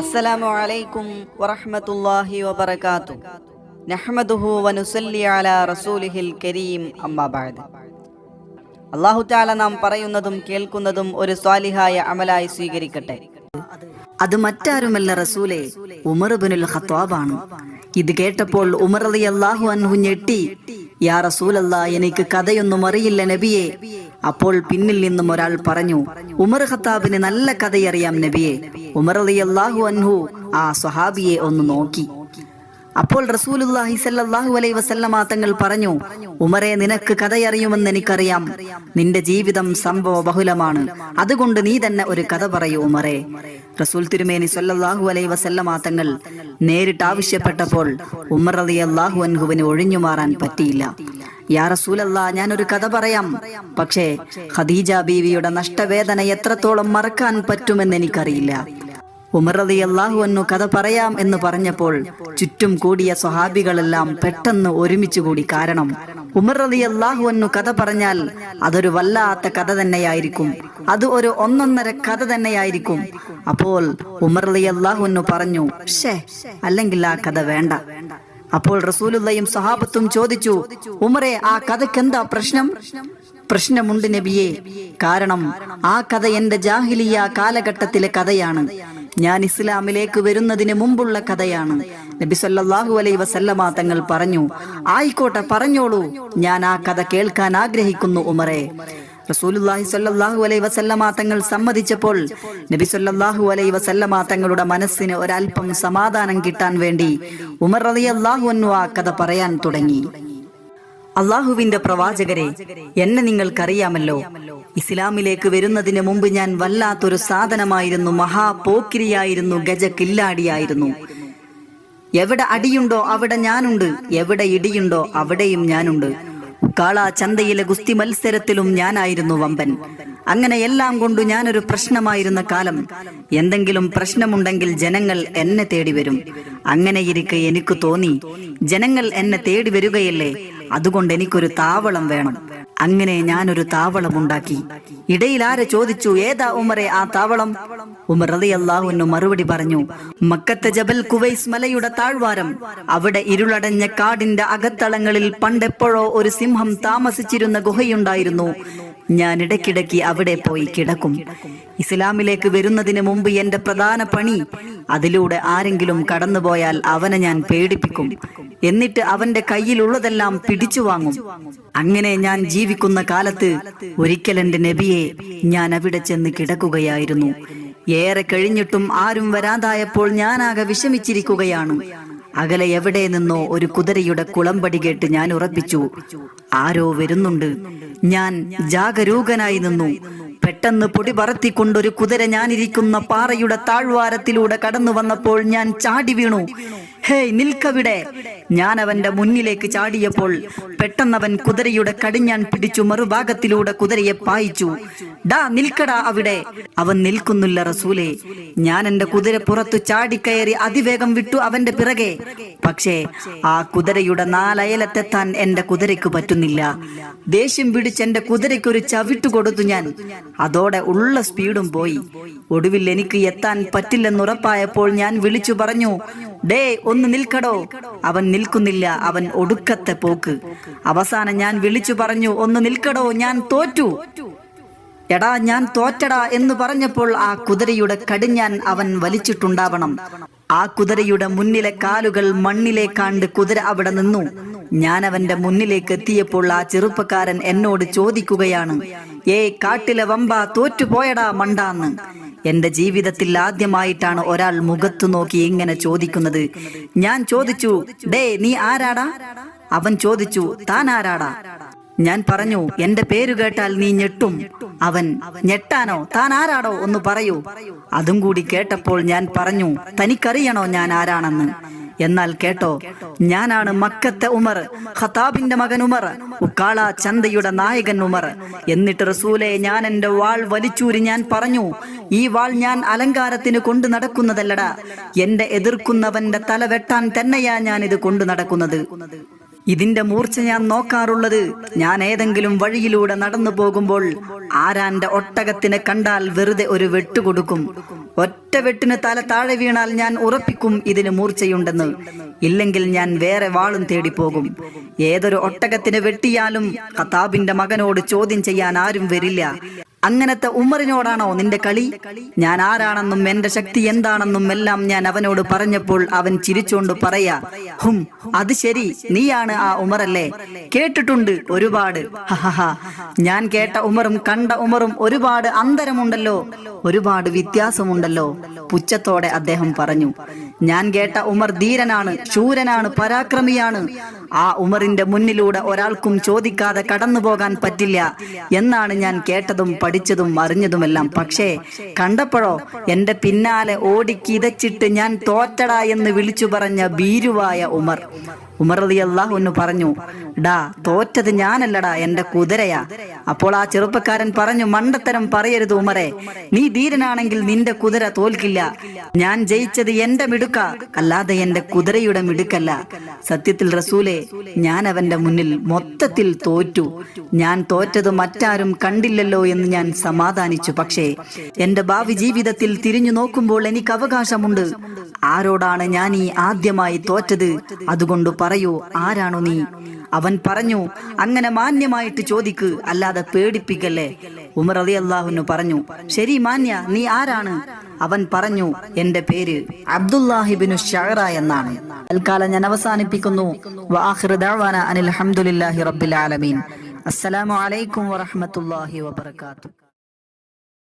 അസ്സലാമു അലൈക്കും വറഹ്മത്തുള്ളാഹി വബറകാതു നഹ്മദുഹു വനുസല്ലി അലാ റസൂലിഹിൽ കരീം അമ്മാബാദ് അള്ളാഹു തആല നാം പറയുന്നതും കേൾക്കുന്നതും ഒരു സ്വാലിഹായ അമലായി സ്വീകരിക്കട്ടെ. അത് മറ്റാരുമല്ല റസൂലെ ഉമർ ബിനുൽ ഖത്താബാണ്. ഇത് കേട്ടപ്പോൾ ഉമർ അലി അള്ളാഹു അൻഹു ഞെട്ടി. യാ റസൂലല്ല എനിക്ക് കഥയൊന്നും അറിയില്ല നബിയെ. അപ്പോൾ പിന്നിൽ നിന്നും ഒരാൾ പറഞ്ഞു ഉമർ ഖത്താബിന് നല്ല കഥയറിയാം നബിയെ. ഉമർ അലി അള്ളാഹു അൻഹു ആ സ്വഹാബിയെ ഒന്ന് നോക്കി. അപ്പോൾ റസൂലുല്ലാഹി സല്ലല്ലാഹു അലൈഹി വസല്ലമ തങ്ങൾ പറഞ്ഞു ഉമരെ നിനക്ക് കഥയറിയുമെന്ന് എനിക്കറിയാം. നിന്റെ ജീവിതം സംഭവ ബഹുലമാണ് അതുകൊണ്ട് നീ തന്നെ ഒരു കഥ പറയൂ ഉമറെ. റസൂൽ തിരുമേനി സൊല്ലാഹു അലൈ വസല്ലമ തങ്ങൾ നേരിട്ട് ആവശ്യപ്പെട്ടപ്പോൾ ഉമർ അള്ളാഹു അൻഹുവിന് ഒഴിഞ്ഞു മാറാൻ പറ്റിയില്ല. യാ ഞാൻ ഞാനൊരു കഥ പറയാം. പക്ഷേ ഖദീജ ബീവിയുടെ നഷ്ടവേദന എത്രത്തോളം മറക്കാൻ പറ്റുമെന്ന് എനിക്കറിയില്ല. റളിയല്ലാഹു അൻഹു കഥ പറയാം എന്ന് പറഞ്ഞപ്പോൾ ചുറ്റും കൂടിയ സ്വഹാബികളെല്ലാം പെട്ടെന്ന് ഒരുമിച്ച് കൂടി കാരണം. റളിയല്ലാഹു അൻഹു കഥ പറഞ്ഞാൽ അതൊരു വല്ലാത്ത കഥ തന്നെയായിരിക്കും. അത് ഒരു ഒന്നൊന്നര കഥ തന്നെയായിരിക്കും. അപ്പോൾ റളിയല്ലാഹു അൻഹു പറഞ്ഞു ഷേ അല്ലെങ്കിൽ ആ കഥ വേണ്ട. അപ്പോൾ റസൂലുള്ളയും സ്വഹാബത്തും ചോദിച്ചു ഉമറെ ആ കഥയ്ക്ക് എന്താ പ്രശ്നം? പ്രശ്നമുണ്ട് നബിയെ. കാരണം ആ കഥ എന്റെ ജാഹിലിയ കാലഘട്ടത്തിലെ കഥയാണ്. ഞാൻ ഇസ്ലാമിലേക്ക് വരുന്നതിന് മുമ്പുള്ള കഥയാണ്. നബി സല്ലാഹു അലൈ വസല്ലമ തങ്ങൾ പറഞ്ഞു ആയിക്കോട്ടെ പറഞ്ഞോളൂ. ഞാൻ ആ കഥ കേൾക്കാൻ ആഗ്രഹിക്കുന്നു ഉമറെ. റസൂലുള്ളാഹി സല്ലാഹു അലൈഹി വസല്ലമ തങ്ങൾ സമ്മതിച്ചപ്പോൾ നബി സല്ലല്ലാഹു അലൈഹി വസല്ലമ തങ്ങളുടെ മനസ്സിന് ഒരല്പം സമാധാനം കിട്ടാൻ വേണ്ടി ഉമർ റളിയല്ലാഹു അൻഹു ആ കഥ പറയാൻ തുടങ്ങി. അള്ളാഹുവിന്റെ പ്രവാചകരെ എന്നെ നിങ്ങൾക്കറിയാമല്ലോ. ഇസ്ലാമിലേക്ക് വരുന്നതിന് മുമ്പ് ഞാൻ വല്ലാത്തൊരു സാധനമായിരുന്നു മഹാപോക്കിരിയായിരുന്നു ഗജക്കില്ലാടിയായിരുന്നു. എവിടെ അടിയുണ്ടോ അവിടെ ഞാനുണ്ട് എവിടെ ഇടിയുണ്ടോ അവിടെയും ഞാനുണ്ട്. കാള ചന്തയിലെ ഗുസ്തി മത്സരത്തിലും ഞാനായിരുന്നു വമ്പൻ. അങ്ങനെ എല്ലാം കൊണ്ടു ഞാനൊരു പ്രശ്നമായിരുന്ന കാലം. എന്തെങ്കിലും പ്രശ്നമുണ്ടെങ്കിൽ ജനങ്ങൾ എന്നെ തേടി വരും. അങ്ങനെ ഇരിക്കെ എനിക്ക് തോന്നി ജനങ്ങൾ എന്നെ തേടി വരികയല്ലേ? അതുകൊണ്ട് എനിക്കൊരു താവളം വേണം. അങ്ങനെ ഞാനൊരു താവളം ഉണ്ടാക്കി. ഇടയിൽ ആരെ ചോദിച്ചു ഏതാ ഉമറെ ആ താവളം? ഉമർ റളിയല്ലാഹുവിനു മറുപടി പറഞ്ഞു മക്കത്തെ ജബൽ കുവൈസ് മലയുടെ താഴ്വാരം. അവിടെ ഇരുളടഞ്ഞ കാടിന്റെ അകത്തളങ്ങളിൽ പണ്ടെപ്പോഴോ ഒരു സിംഹം താമസിച്ചിരുന്ന ഗുഹയുണ്ടായിരുന്നു. ഞാൻ ഇടയ്ക്കിടയ്ക്ക് അവിടെ പോയി കിടക്കും. ഇസ്ലാമിലേക്ക് വരുന്നതിന് മുമ്പ് എന്റെ പ്രധാന പണി അതിലൂടെ ആരെങ്കിലും കടന്നുപോയാൽ അവനെ ഞാൻ പേടിപ്പിക്കും. എന്നിട്ട് അവന്റെ കയ്യിലുള്ളതെല്ലാം പിടിച്ചു വാങ്ങും. അങ്ങനെ ഞാൻ ജീവിക്കുന്ന കാലത്ത് ഒരിക്കൽ എന്റെ നബിയെ ഞാൻ അവിടെ ചെന്ന് കിടക്കുകയായിരുന്നു. ഏറെ കഴിഞ്ഞിട്ടും ആരും വരാതായപ്പോൾ ഞാനാകെ വിഷമിച്ചിരിക്കുകയാണ്. അകലെ എവിടെ നിന്നോ ഒരു കുതിരയുടെ കുളമ്പടി കേട്ട് ഞാൻ ഉറപ്പിച്ചു ആരോ വരുന്നുണ്ട്. ഞാൻ ജാഗരൂകനായി നിന്നു. പെട്ടെന്ന് പൊടി പറത്തിക്കൊണ്ടൊരു കുതിര ഞാനിരിക്കുന്ന പാറയുടെ താഴ്വാരത്തിലൂടെ കടന്നു വന്നപ്പോൾ ഞാൻ ചാടി വീണു. ഹേയ് നിൽക്കവിടെ. ഞാൻ അവന്റെ മുന്നിലേക്ക് ചാടിയപ്പോൾ പെട്ടെന്നവൻ കുതിരയുടെ കടിഞ്ഞാൻ പിടിച്ചു മറുഭാഗത്തിലൂടെ കുതിരയെ പായിച്ചു. ഡാ നിൽക്കടാ അവിടെ. അവൻ നിൽക്കുന്നില്ല റസൂലെ. ഞാൻ എന്റെ കുതിര പുറത്തു ചാടിക്കയറി അതിവേഗം വിട്ടു അവന്റെ പിറകെ. പക്ഷേ ആ കുതിരയുടെ നാലയലത്തെത്താൻ എന്റെ കുതിരയ്ക്ക് പറ്റുന്നില്ല. ദേഷ്യം പിടിച്ച് എന്റെ കുതിരയ്ക്ക് ഒരു ചവിട്ടു കൊടുത്തു ഞാൻ. അതോടെ ഉള്ള സ്പീഡും പോയി. ഒടുവിൽ എനിക്ക് എത്താൻ പറ്റില്ലെന്നുറപ്പായപ്പോൾ ഞാൻ വിളിച്ചു പറഞ്ഞു ഡേ ഒന്ന് നിൽക്കടോ. അവൻ നിൽക്കുന്നില്ല അവൻ ഒടുക്കത്തെ പോക്ക്. അവസാനം ഞാൻ വിളിച്ചു പറഞ്ഞു ഒന്ന് നിൽക്കടോ ഞാൻ തോറ്റു. എടാ ഞാൻ തോറ്റടാ എന്ന് പറഞ്ഞപ്പോൾ ആ കുതിരയുടെ കടിഞ്ഞാൻ അവൻ വലിച്ചിട്ടുണ്ടാവണം. ആ കുതിരയുടെ മുന്നിലെ കാലുകൾ മണ്ണിലേക്കാണ്ട് കുതിര അവിടെ നിന്നു. ഞാൻ അവന്റെ മുന്നിലേക്ക് എത്തിയപ്പോൾ ആ ചെറുപ്പക്കാരൻ എന്നോട് ചോദിക്കുകയാണ് ഏ കാട്ടിലെ വമ്പ തോറ്റുപോയടാ മണ്ടാന്ന്. എന്റെ ജീവിതത്തിൽ ആദ്യമായിട്ടാണ് ഒരാൾ മുഖത്തു നോക്കി ഇങ്ങനെ ചോദിക്കുന്നത്. ഞാൻ ചോദിച്ചു ഡേ നീ ആരാടാ? അവൻ ചോദിച്ചു താൻ ആരാടാ? ഞാൻ പറഞ്ഞു എന്റെ പേര് കേട്ടാൽ നീ ഞെട്ടും. അവൻ ഞെട്ടാനോ? താൻ ആരാടോ? ഒന്ന് പറയൂ. അതും കൂടി കേട്ടപ്പോൾ ഞാൻ പറഞ്ഞു തനിക്കറിയണോ ഞാൻ ആരാണെന്ന്? എന്നാൽ കേട്ടോ ഞാനാണ് മക്കത്തെ ഉമർ ഖത്താബിന്റെ മകൻ ഉമർ ഉക്കാള ചന്തയുടെ നായകൻ ഉമർ. എന്നിട്ട് റസൂലെ ഞാൻ എന്റെ വാൾ വലിച്ചൂരി ഞാൻ പറഞ്ഞു ഈ വാൾ ഞാൻ അലങ്കാരത്തിന് കൊണ്ടു നടക്കുന്നതല്ലടാ. എന്റെ എതിർക്കുന്നവന്റെ തല വെട്ടാൻ തന്നെയാ ഞാൻ ഇത് കൊണ്ടു നടക്കുന്നത്. ഇതിന്റെ മൂർച്ച ഞാൻ നോക്കാറുള്ളത്. ഞാൻ ഏതെങ്കിലും വഴിയിലൂടെ നടന്നു പോകുമ്പോൾ ആരാന്റെ ഒട്ടകത്തിനെ കണ്ടാൽ വെറുതെ ഒരു വെട്ട് കൊടുക്കും. ഒറ്റ വെട്ടിന് തല താഴെ വീണാൽ ഞാൻ ഉറപ്പിക്കും ഇതിന് മൂർച്ചയുണ്ടെന്ന്. ഇല്ലെങ്കിൽ ഞാൻ വേറെ വാളും തേടി പോകും ഏതൊരു ഒട്ടകത്തിന് വെട്ടിയാലും കത്താബിന്റെ മകനോട് ചോദ്യം ചെയ്യാൻ ആരും വരില്ല. അങ്ങനത്തെ ഉമ്മറിനോടാണോ നിന്റെ കളി? ഞാൻ ആരാണെന്നും എന്റെ ശക്തി എന്താണെന്നും എല്ലാം ഞാൻ അവനോട് പറഞ്ഞപ്പോൾ അവൻ ചിരിച്ചോണ്ട് പറയാ ഹും അത് ശരി നീയാണ് ആ ഉമറല്ലേ കേട്ടിട്ടുണ്ട് ഒരുപാട്. ഞാൻ കേട്ട ഉമറും കണ്ട ഉമറും ഒരുപാട് അന്തരമുണ്ടല്ലോ ഒരുപാട് വ്യത്യാസമുണ്ടല്ലോ. പുച്ഛത്തോടെ അദ്ദേഹം പറഞ്ഞു ഞാൻ കേട്ട ഉമർ ധീരനാണ് ശൂരനാണ് പരാക്രമിയാണ്. ആ ഉമറിന്റെ മുന്നിലൂടെ ഒരാൾക്കും ചോദിക്കാതെ കടന്നു പോകാൻ പറ്റില്ല എന്നാണ് ഞാൻ കേട്ടതും പഠിച്ചതും അറിഞ്ഞതുമെല്ലാം. പക്ഷേ കണ്ടപ്പോഴോ എന്റെ പിന്നാലെ ഓടിക്കിതച്ചിട്ട് ഞാൻ തോറ്റടാ എന്ന് വിളിച്ചു പറഞ്ഞ ഭീരുവായ ഉമർ ഉമർ അള്ളാഹുന്നു പറഞ്ഞു ഡാ തോറ്റത് ഞാനല്ലടാ എന്റെ കുതിരയാ. അപ്പോൾ ആ ചെറുപ്പക്കാരൻ പറഞ്ഞു മണ്ടത്തരം പറയരുത് ഉമറെ നീ ധീരനാണെങ്കിൽ നിന്റെ കുതിര തോൽക്കില്ല. ഞാൻ ജയിച്ചത് എന്റെ മിടുക്ക അല്ലാതെ എന്റെ കുതിരയുടെ മിടുക്കല്ല. സത്യത്തിൽ റസൂലെ ഞാൻ അവന്റെ മുന്നിൽ മൊത്തത്തിൽ തോറ്റു. ഞാൻ തോറ്റത് മറ്റാരും കണ്ടില്ലല്ലോ എന്ന് ഞാൻ സമാധാനിച്ചു. പക്ഷേ എന്റെ ഭാവി ജീവിതത്തിൽ തിരിഞ്ഞു നോക്കുമ്പോൾ എനിക്ക് അവകാശമുണ്ട്. ആരോടാണ് ഞാൻ ഈ ആദ്യമായി തോറ്റത്? അതുകൊണ്ട് പറയൂ ആരാണോ നീ? അവൻ പറഞ്ഞു അങ്ങനെ മാന്യമായിട്ട് ചോദിക്ക് അല്ലാതെ പേടിപ്പിക്കല്ലേ? ഉമർ അലി അള്ളാഹുനു പറഞ്ഞു ശരി മാന്യ നീ ആരാണ്? അവൻ പറഞ്ഞു എന്റെ പേര് അബ്ദുല്ലാഹിബിനു ഷഹറ എന്നാണ്. തൽക്കാലം ഞാൻ അവസാനിപ്പിക്കുന്നു. അനിൽ ഹംദുലില്ലാഹി റബ്ബിൽ ആലമീൻ. അസ്സലാമു അലൈക്കും വറഹ്മത്തുള്ളാഹി വബറകാതുഹു.